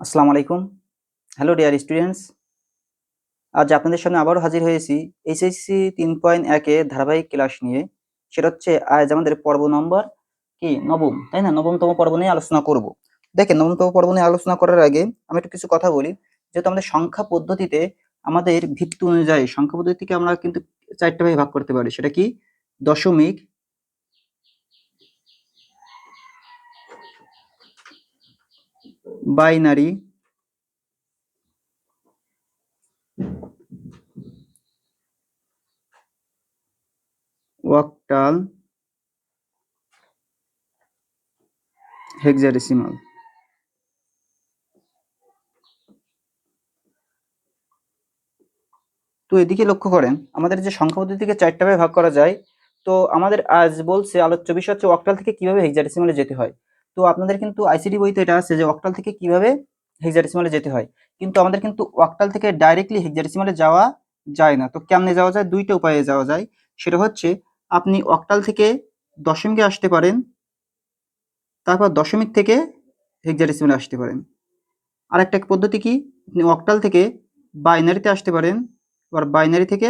আসসালামু আলাইকুম। Hello dear students আজ আপনাদের সামনে আবারও হাজির হয়েছি এইচএসসি তিন পয়েন্ট একে ধারাবাহিক ক্লাস নিয়ে। সেটা হচ্ছে আজ আমাদের পর্ব নম্বর কি? নবম। তাই না? নবমতম পর্ব নিয়ে আলোচনা করব। দেখেন, নবমতম পর্ব নিয়ে আলোচনা করার আগে আমি একটু কিছু কথা বলি। যেহেতু আমাদের সংখ্যা পদ্ধতিতে আমাদের ভিত্তি অনুযায়ী, সংখ্যা পদ্ধতিকে আমরা কিন্তু চারটা ভাগে ভাগ করতে পারি। সেটা কি? দশমিক বাইনারি। Octal hexadecimal. তো এদিকে লক্ষ্য করেন, আমাদের যে সংখ্যা পদ্ধতিকে চারটা ভাগে করা যায়, তো আমাদের আজ বলছে আলোচ্য বিষয় হচ্ছে অক্টাল থেকে কীভাবে হেক্সাডেসিমালে যেতে হয়। তো আপনাদের কিন্তু আইসিডি বইতে এটা আছে যে অক্টাল থেকে কীভাবে হেক্সাডেসিমালে যেতে হয়। কিন্তু আমাদের কিন্তু অক্টাল থেকে ডাইরেক্টলি হেক্সাডেসিমালে যাওয়া যায় না। তো কেমনে যাওয়া যায়? দুইটা উপায়ে যাওয়া যায়। সেটা হচ্ছে, আপনি অক্টাল থেকে দশমিকে আসতে পারেন, তারপর দশমিক থেকে হেক্সাডেসিমালে আসতে পারেন। আরেকটা পদ্ধতি কি? আপনি অক্টাল থেকে বাইনারিতে আসতে পারেন, আবার বাইনারি থেকে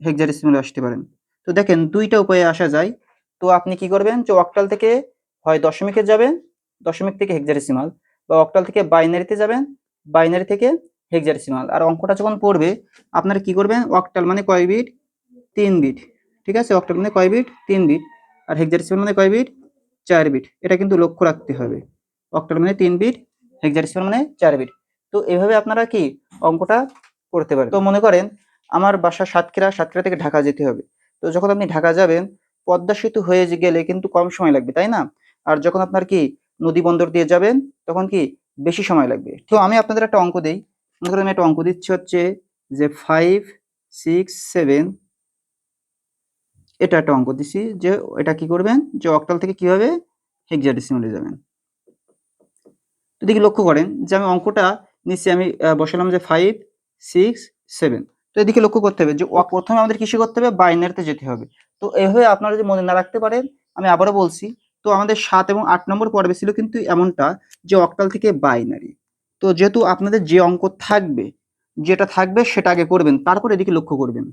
হেক্সাডেসিমালে আসতে পারেন। তো দেখেন, দুইটা উপায়ে আসা যায়। তো আপনি কি করবেন? যে অক্টাল থেকে হয় দশমিকে যাবেন দশমিক থেকে হেক্সাডেসিমাল বা অক্টাল থেকে বাইনারিতে যাবেন বাইনারি থেকে হেক্সাডেসিমাল আর অঙ্কটা যখন পড়বে, আপনারা কি করবেন? অক্টাল মানে কয় বিট তিন বিট ঠিক আছে? অক্টাল মানে কয় বিট তিন বিট আর হেক্সাডেসিমাল মানে কয় বিট চার বিট এটা কিন্তু লক্ষ্য রাখতে হবে। অক্টাল মানে তিন বিট হেক্সাডেসিমাল মানে চার বিট তো এভাবে আপনারা কি অঙ্কটা করতে পারেন? তো মনে করেন, আমার বাসা সাতক্ষীরা সাতক্ষীরা থেকে ঢাকা যেতে হবে। তো যখন আপনি ঢাকা যাবেন, পদ্মা সেতু হয়ে গেলে কিন্তু কম সময় লাগবে, তাই না? আর যখন আপনার কি নদী বন্দর দিয়ে যাবেন, তখন কি বেশি সময় লাগবে? তো আমি আপনাদের একটা অঙ্ক দিই। মনে করেন আমি একটা অঙ্ক দিচ্ছি হচ্ছে যে ফাইভ সিক্স সেভেন এটা একটা অঙ্ক দিচ্ছি যে এটা কি করবেন? যে অক্টাল থেকে কীভাবে হেক্সাডেসিমালে যাবেন? তো দেখি লক্ষ্য করেন যে আমি অঙ্কটা নিশ্চয়ই আমি বসালাম যে ফাইভ সিক্স সেভেন তো এদিকে লক্ষ্য করতে হবে যে প্রথমে আমাদের কিসে করতে হবে? বাইনারিতে যেতে হবে। তো এভাবে আপনারা যদি মনে না রাখতে পারেন, আমি আবারও বলছি তো আমাদের সাত এবং আট নম্বর পর্বে ছিল কিন্তু এমনটা যে অক্টাল থেকে বাইনারি। তো যেহেতু আপনাদের যে অঙ্ক থাকবে যেটা থাকবে সেটা আগে করবেন তারপর এদিকে লক্ষ্য করবেন।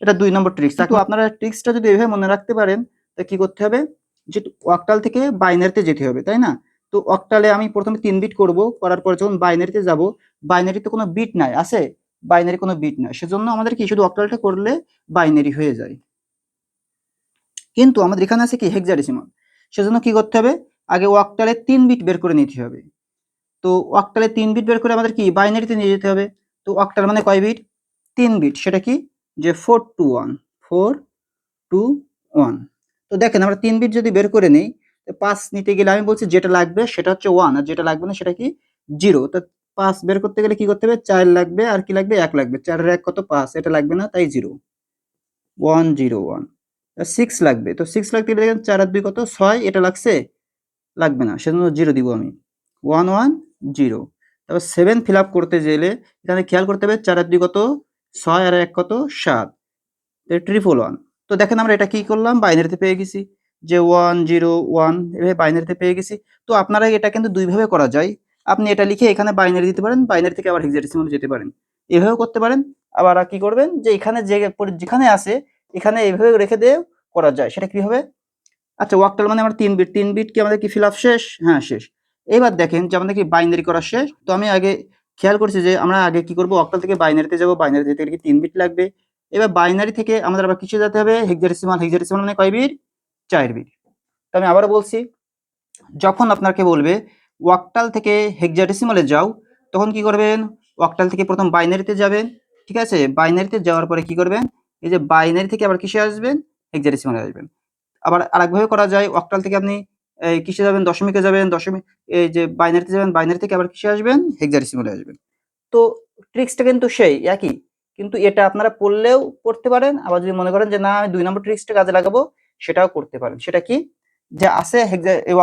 এটা দুই নম্বর ট্রিক্স তো আপনারা ট্রিক্সটা যদি এভাবে মনে রাখতে পারেন তা কি করতে হবে? যে অক্টাল থেকে বাইনারিতে যেতে হবে তাই না? তো অক্টালে আমি প্রথমে তিন বিট করব করার পর যখন বাইনারিতে যাব বাইনারিতে কোনো বিট নাই আছে? বাইনারি কোনো বিট নাই। সেজন্য আমাদের কি শুধু অক্টালটা করলে বাইনারি হয়ে যায়। কিন্তু আমাদের এখানে আছে কি? হেক্সাডেসিমাল সেজন্য কি করতে হবে? আগে ওয়াকটালে তিন বিট বের করে নিতে হবে। তো ওয়াকটালে তিন বিট বের করে আমাদের কি? বাইনারিতে নিয়ে যেতে হবে। তো অক্টাল মানে কয় বিট? তিন বিট। সেটা কি? যে four two one four two one তো দেখেন আমরা তিন বিট যদি বের করে নিই পাঁচ নিতে গেলে আমি বলছি যেটা লাগবে সেটা হচ্ছে ওয়ান আর যেটা লাগবে না সেটা কি? জিরো তো পাঁচ বের করতে গেলে কি করতে হবে? চার লাগবে, আর কি লাগবে? এক লাগবে। চারের এক কত? পাঁচ। এটা লাগবে না, তাই zero one zero one six লাগবে। তো সিক্স লাগতে গেলে দেখেন চার দুই কত? ছয়, এটা লাগছে, লাগবে না, সেজন্য জিরো দিব আমি। ওয়ান ওয়ান জিরো তারপর সেভেন ফিল আপ করতে গেলে এখানে খেয়াল করতে হবে চার দুই কত? ছয় আর এক কত? সাত। ট্রিপল ওয়ান তো দেখেন আমরা এটা কি করলাম? বাইনারিতে পেয়ে গেছি। যে ওয়ান জিরো ওয়ান এভাবে বাইনারিতে পেয়ে গেছি। তো আপনারা এটা কিন্তু দুইভাবে করা যায়। আপনি এটা লিখে এখানে বাইনারি দিতে পারেন বাইনারি থেকে আবার হেক্সাডেসিমাল যেতে পারেন। এভাবেও করতে পারেন। আবার কি করবেন? যে এখানে যে যেখানে আছে এখানে এইভাবে রেখে দিয়ে করা যায়। সেটা কি হবে? আচ্ছা ওয়াক্টাল মানে আমার তিন বিট তিন বিট কি আমাদের কি ফিল আপ শেষ? হ্যাঁ শেষ। এবার দেখেন যে আমাদের কি বাইনারি করা শেষ? তো আমি আগে খেয়াল করছি যে আমরা আগে কি করব? অক্টাল থেকে বাইনারিতে যাব। বাইনারি থেকে কি তিন বিট লাগবে? এবার বাইনারি থেকে আমাদের আবার কিছু যেতে হবে? হেক্সাডেসিমাল হেক্সাডেসিমাল মানে কয় বিট চার বিট তো আমি আবারও বলছি, যখন আপনাকে বলবে ওয়াক্টাল থেকে হেক্সাডেসিমালে যাও, তখন কি করবেন? ওয়াক্টাল থেকে প্রথম বাইনারিতে যাবেন, ঠিক আছে? বাইনারিতে যাওয়ার পরে কি করবেন? এই যে বাইনারি থেকে আবার কিসে আসবেন? হেক্সাডেসিমালে আসবেন। আবার আরেকভাবে করা যায় অক্টাল থেকে আপনি কিসে যাবেন? দশমিকে যাবেন, দশমিক, এই যে বাইনারিতে যাবেন বাইনারি থেকে আবার কিসে আসবেন? হেক্সাডেসিমালে আসবেন। তো ট্রিক্সটা কিন্তু সেই, একই। কিন্তু এটা আপনারা পড়লেও পড়তে পারেন, আবার যদি মনে করেন যে না, আমি দুই নম্বর ট্রিক্সটা কাজে লাগাবো, সেটাও করতে পারেন। সেটা কি? যে আছে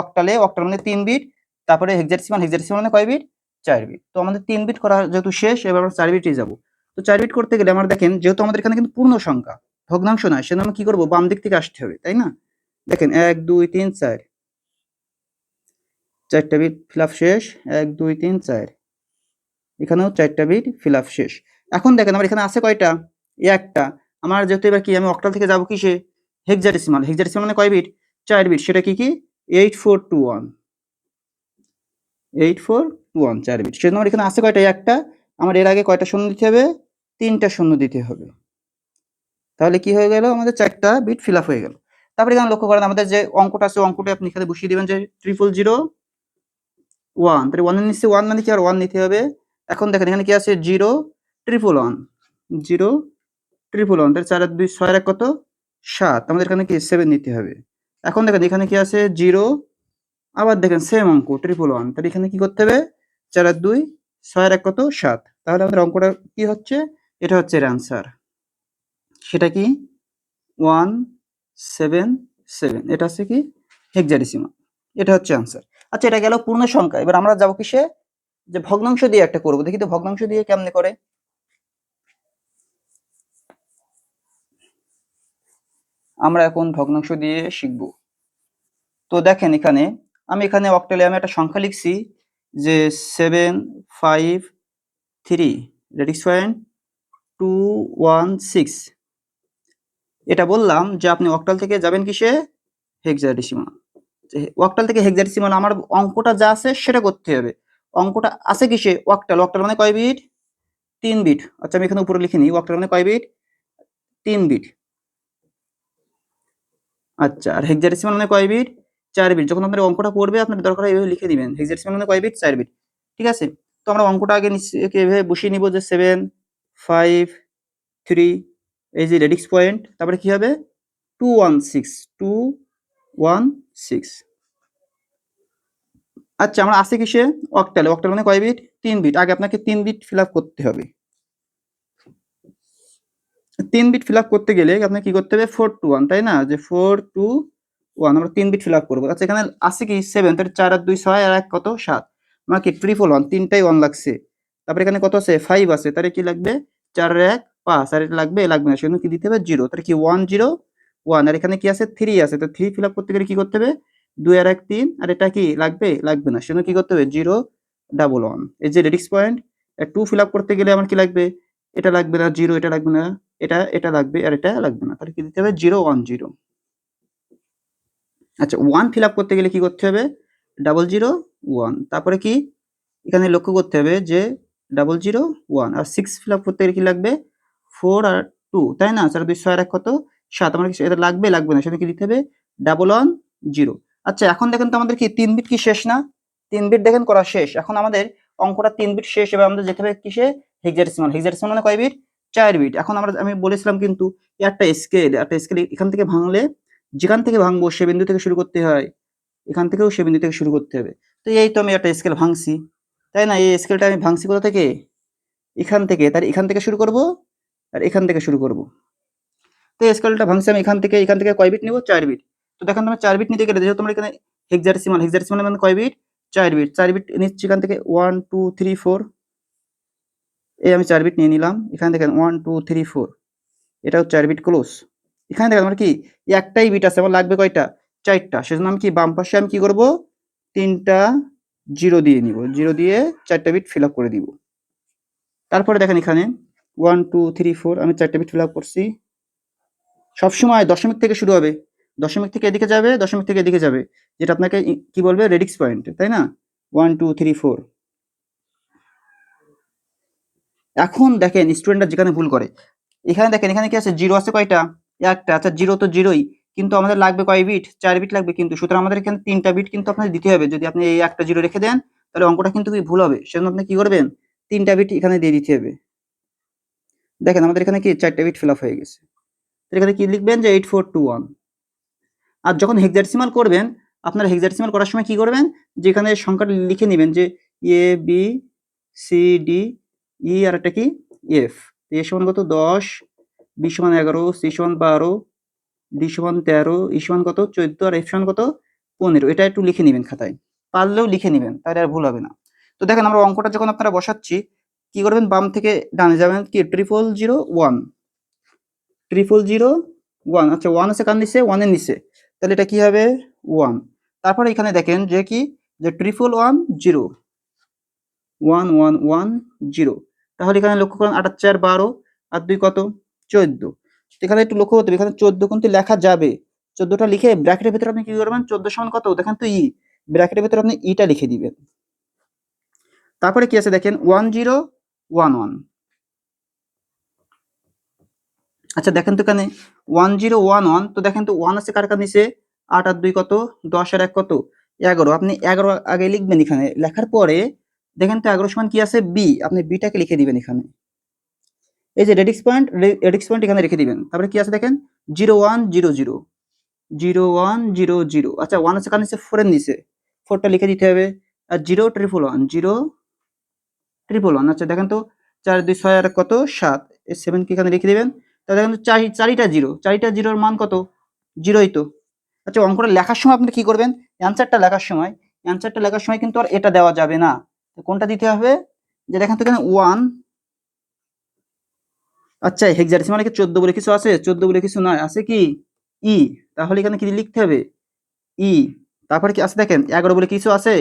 অক্টালে অক্টাল মানে তিন বিট তারপরে হেক্সাডেসিমাল হেক্সাডেসিমাল মানে কয় বিট চার বিট তো আমাদের তিন বিট করা যেহেতু শেষ, এবার আমরা চার বিটে যাব। তো চার বিট করতে গেলে আমরা দেখেন, যেহেতু আমাদের এখানে কিন্তু পূর্ণ সংখ্যা, ভগ্নাংশ নয়, সেজন্য আমরা কি করব? বাম দিক থেকে আসতে হবে, তাই না? দেখেন, এক, দুই, তিন, চার। চারটা বিট ফিল শেষ, এক, দুই, তিন, চার। এখানেও চারটা বিট ফিল শেষ। এখন দেখেন, আমার এখানে আছে কয়টা? একটা। আমার যেহেতু এবার কি, আমি অক্টাল থেকে যাব কিসে? হেক্সাডেসিমাল হেক্সাডেসিমাল মানে কয় বিট? চার বিট। সেটা কি কি? Eight four two one eight four two one চার বিট। সেজন্য আমার এখানে আছে কয়টা? একটা আমার এর আগে কয়টা শূন্য দিতে হবে? তিনটা শূন্য দিতে হবে। তাহলে কি হয়ে গেল? আমাদের চারটা বিট ফিল আপ হয়ে গেল। তারপরে এখানে লক্ষ্য করেন, আমাদের যে অঙ্কটা আছে, অঙ্কটা আপনি এখানে বসিয়ে দিবেন যে ট্রিপল জিরো ওয়ান তাহলে ওয়ানের নিচে ওয়ান মানে কি? আর ওয়ান নিতে হবে। এখন দেখেন, এখানে কি আছে? Zero triple one zero triple one তাহলে চার, দুই, ছয় এক কত? সাত। আমাদের এখানে কি? সেভেন নিতে হবে। এখন দেখেন, এখানে কি আছে? জিরো আবার দেখেন সেম অঙ্ক ট্রিপল ওয়ান তাহলে এখানে কি করতে হবে? চার, দুই, ছয় এক কত? সাত। তাহলে আমাদের অঙ্কটা কি হচ্ছে? এটা হচ্ছে এর অ্যান্সার সেটা কি? ওয়ান সেভেন সেভেন এটা হচ্ছে কি? হেক্সাডেসিমাল এটা হচ্ছে আনসার আচ্ছা এটা গেল পূর্ণ সংখ্যা। এবার আমরা যাব কিসে? যে ভগ্নাংশ দিয়ে একটা করব। দেখি তো ভগ্নাংশ দিয়ে কেমনে করে? আমরা এখন ভগ্নাংশ দিয়ে শিখব। তো দেখেন এখানে, আমি এখানে অক্টালে আমি একটা সংখ্যা লিখছি যে seven five three radix point two one six এটা বললাম যে আপনি অক্টাল থেকে যাবেন কিসে? হেক্সাডেসিমাল ওয়াক্টাল থেকে হেক্সাডেসিমাল আমার অঙ্কটা যা আছে সেটা করতে হবে। অঙ্কটা আছে কিসে? ওয়াক্টাল ওয়াক্টাল মানে কয় বিট তিন বিট আচ্ছা আমি এখানে উপরে লিখে নিই। ওয়াক্টাল মানে কয় বিট তিন বিট আচ্ছা আর হেক্সাডেসিমাল মানে কয় বিট চার বিট যখন আপনার অঙ্কটা পড়বে, আপনার দরকার এইভাবে লিখে দিবেন। হেক্সাডেসিমাল মানে কয় বিট চার বিট ঠিক আছে? তো আমরা অঙ্কটা আগে এভাবে বসিয়ে নিব যে সেভেন ফাইভ থ্রি এই যে রেডিক্স পয়েন্ট তারপরে কি হবে? Two one six two one six আচ্ছা আমরা আসি কিসে? অক্টালে অক্টাল মানে কয় বিট তিন বিট আগে আপনাকে তিন বিট ফিল করতে হবে। তিন বিট ফিল করতে গেলে আপনাকে কি করতে হবে? ফোর টু ওয়ান তাই না? যে ফোর টু ওয়ান আমরা তিন বিট ফিল করব। আচ্ছা এখানে আছে কি? সেভেন তাহলে চার আর দুই ছয়, আর এক কত? সাত। আমার কি ট্রিপল ওয়ান তিনটাই ওয়ান লাগছে। তারপরে এখানে কত আছে? ফাইভ আছে। তাহলে কি লাগবে? চার, এক, পাঁচ। আর এটা লাগবে? লাগবে না। সেজন্য কি দিতে হবে? জিরো তাহলে কি ওয়ান জিরো ওয়ান আর এখানে কি আছে? থ্রি আছে। তো থ্রি ফিল আপ করতে গেলে কি করতে হবে? দুই আর এক, তিন। আর এটা কি? লাগবে? লাগবে না। সেজন্য কি করতে হবে? জিরো ডাবল ওয়ান এই যে radix point two fill up করতে গেলে আমার কি লাগবে? এটা লাগবে না জিরো এটা লাগবে না এটা এটা লাগবে, আর এটা লাগবে না। তাহলে কি দিতে হবে? জিরো ওয়ান জিরো আচ্ছা ওয়ান ফিল আপ করতে গেলে কি করতে হবে? ডাবল জিরো ওয়ান তারপরে কি? এখানে লক্ষ্য করতে হবে যে ডাবল জিরো ওয়ান আর সিক্স ফিল আপ করতে কি লাগবে? ফোর আর টু তাই না? চার, দুই, ছয় এক কত? সাত। আমার কি এটা লাগবে লাগবে না? সেটা কি দিতে হবে? ডাবল ওয়ান জিরো আচ্ছা এখন দেখেন তো আমাদের কি তিন বিট কি শেষ না? তিন বিট দেখেন করা শেষ। এখন আমাদের অঙ্কটা তিন বিট শেষ, এবার আমাদের যেতে হবে কিসে? হেক্সাডেসিমাল হেক্সাডেসিমাল মানে কয় বিট চার বিট এখন আমরা, আমি বলেছিলাম কিন্তু একটা স্কেল একটা স্কেল এখান থেকে ভাঙলে যেখান থেকে ভাঙবো সে বিন্দু থেকে শুরু করতে হয়। এখান থেকেও সে বিন্দু থেকে শুরু করতে হবে। তো এই তো আমি একটা স্কেল ভাঙছি, তাই না? এই স্কেলটা আমি ভাঙছি কোথা থেকে? এখান থেকে। তার এখান থেকে শুরু করব আর এখান থেকে শুরু করব। তো স্কেলটা ভাঙছি আমি এখান থেকে এখান থেকে কয় বিট নেব? চার বিট তো দেখেন তোমার চার বিট নিতে গেলে যেহেতু তোমরা এখানে হেক্সাডেসিমাল হেক্সাডেসিমাল মানে কয় বিট চার বিট চার বিট নিচ্ছি এখান থেকে ওয়ান টু থ্রি ফোর এই আমি চার বিট নিয়ে নিলাম। এখানে দেখেন ওয়ান টু থ্রি ফোর এটাও চার বিট ক্লোজ এখানে দেখেন আমার কি? একটাই বিট আছে। আমার লাগবে কয়টা? চারটা। সেজন্য আমি কি বাম পাশে আমি কি করব? তিনটা জিরো দিয়ে নিব। জিরো দিয়ে চারটা বিট ফিল করে দিব। তারপরে দেখেন এখানে ওয়ান টু থ্রি ফোর আমি চারটা বিট ফিল করছি। সবসময় দশমিক থেকে শুরু হবে। দশমিক থেকে এদিকে যাবে, দশমিক থেকে এদিকে যাবে। যেটা আপনাকে কি বলবে? রেডিক্স পয়েন্ট তাই না? ওয়ান টু থ্রি ফোর এখন দেখেন স্টুডেন্টরা যেখানে ভুল করে, এখানে দেখেন, এখানে কি আছে? জিরো আছে কয়টা? একটা। আচ্ছা জিরো তো জিরোই। কিন্তু আমাদের লাগবে কয় বিট চার বিট লাগবে কিন্তু। সুতরাং আমাদের এখানে তিনটা বিট কিন্তু আপনাদের দিতে হবে। যদি আপনি এই একটা জিরো রেখে দেন, তাহলে অঙ্কটা কিন্তু ভুল হবে। সেজন্য আপনি কি করবেন? তিনটা বিট এখানে দিয়ে দিতে হবে। দেখেন, আমাদের এখানে কি চারটা বিট ফিল আপ হয়ে গেছে। এখানে কি লিখবেন যে এইট ফোর টু ওয়ান আর যখন হেক্সাডেসিমাল করবেন, আপনারা হেক্সাডেসিমাল করার সময় কি করবেন? যে এখানে সংখ্যাটা লিখে নেবেন যে A B C D E আর একটা কি? এফ এ সমান কত? দশ। বি সমান এগারো। সি সমান বারো। ডি সমান তেরো ই সমান কত? চোদ্দ আর এফ সমান কত? পনেরো। এটা একটু লিখে নেবেন খাতায়। পারলেও লিখে নেবেন, তাহলে আর ভুল হবে না। তো দেখেন আমরা অঙ্কটা যখন আপনারা বসাচ্ছি, কি করবেন? বাম থেকে ডানে যাবেন, কি? Triple zero one triple zero one আচ্ছা ওয়ান আছে কার নিচে? ওয়ানের নিচে। তাহলে এটা কি হবে? ওয়ান তারপরে এখানে দেখেন যে কি? যে triple one zero one one one zero তাহলে এখানে লক্ষ্য করেন আটার চার বারো। আর দুই কত? চোদ্দ। এখানে একটু লক্ষ্য করতে হবে, এখানে চোদ্দ কিন্তু লেখা যাবে। চোদ্দটা লিখে ব্র্যাকেটের ভেতরে আপনি কি করবেন? চোদ্দ সমান কত? দেখেন তো ই ব্র্যাকেটের ভেতরে আপনি ইটা লিখে দিবেন। তারপরে কি আছে দেখেন? ওয়ান জিরো ওয়ান ওয়ান আচ্ছা দেখেন তো এখানে ওয়ান জিরো ওয়ান ওয়ান তো দেখেন তো ওয়ান আছে কার কার নিচে? আট আর দুই কত? দশ আর এক কত? এগারো। আপনি এগারো আগে লিখবেন এখানে। লেখার পরে দেখেন তো এগারো সমান কি আছে? বি আপনি বিটাকে লিখে দিবেন এখানে। এই যে রেডিক্স পয়েন্ট রেডিক্স পয়েন্ট এখানে রেখে দিবেন। তারপরে কি আছে দেখেন? Zero one zero zero zero one zero zero আচ্ছা ওয়ান আছে, কারণ নিচে ফোরের নিচে। ফোরটা লিখে দিতে হবে। আর zero triple one zero triple one আচ্ছা দেখেন তো, চার, দুই, ছয় আর কত? সাত। সেভেন কি এখানে লিখে দেবেন। তা দেখেন তো, চারি, চারিটা জিরো চারিটা জিরোর মান কত? জিরোই তো। আচ্ছা অঙ্কটা লেখার সময় আপনি কি করবেন? অ্যান্সারটা লেখার সময়। অ্যান্সারটা লেখার সময় কিন্তু আর এটা দেওয়া যাবে না। কোনটা দিতে হবে? যে দেখেন তো এখানে ওয়ান আচ্ছা হেক্সাডেসিমালে কি চোদ্দ বলে কিছু আছে? চোদ্দ বলে কিছু নয়, আছে কি? ই তাহলে এখানে কি লিখতে হবে? ই তারপরে কি আছে দেখেন, এগারো বলে কিছু আছে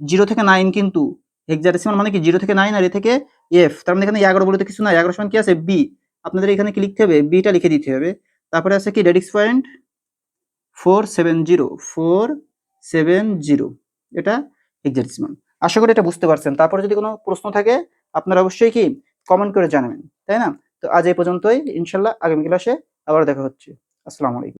জিরো থেকে নাইন কিন্তু হেক্সাডেসিমাল মানে কি? জিরো থেকে নাইন আর এ থেকে এফ তার মানে এখানে এগারো বলে তো কিছু নাই এগারো সমান কি আছে? বি আপনাদের এখানে কি লিখতে হবে? বিটা লিখে দিতে হবে, তারপরে আছে কি? Radix point four seven zero four seven zero এটা হেক্সাডেসিমাল আশা করি এটা বুঝতে পারছেন। তারপরে যদি কোনো প্রশ্ন থাকে, আপনারা অবশ্যই কি? কমেন্ট করে জানাবেন, তাই না? তো আজ এই পর্যন্তই ইনশাল্লাহ আগামী ক্লাসে আবার দেখা হচ্ছে। আসসালামু আলাইকুম।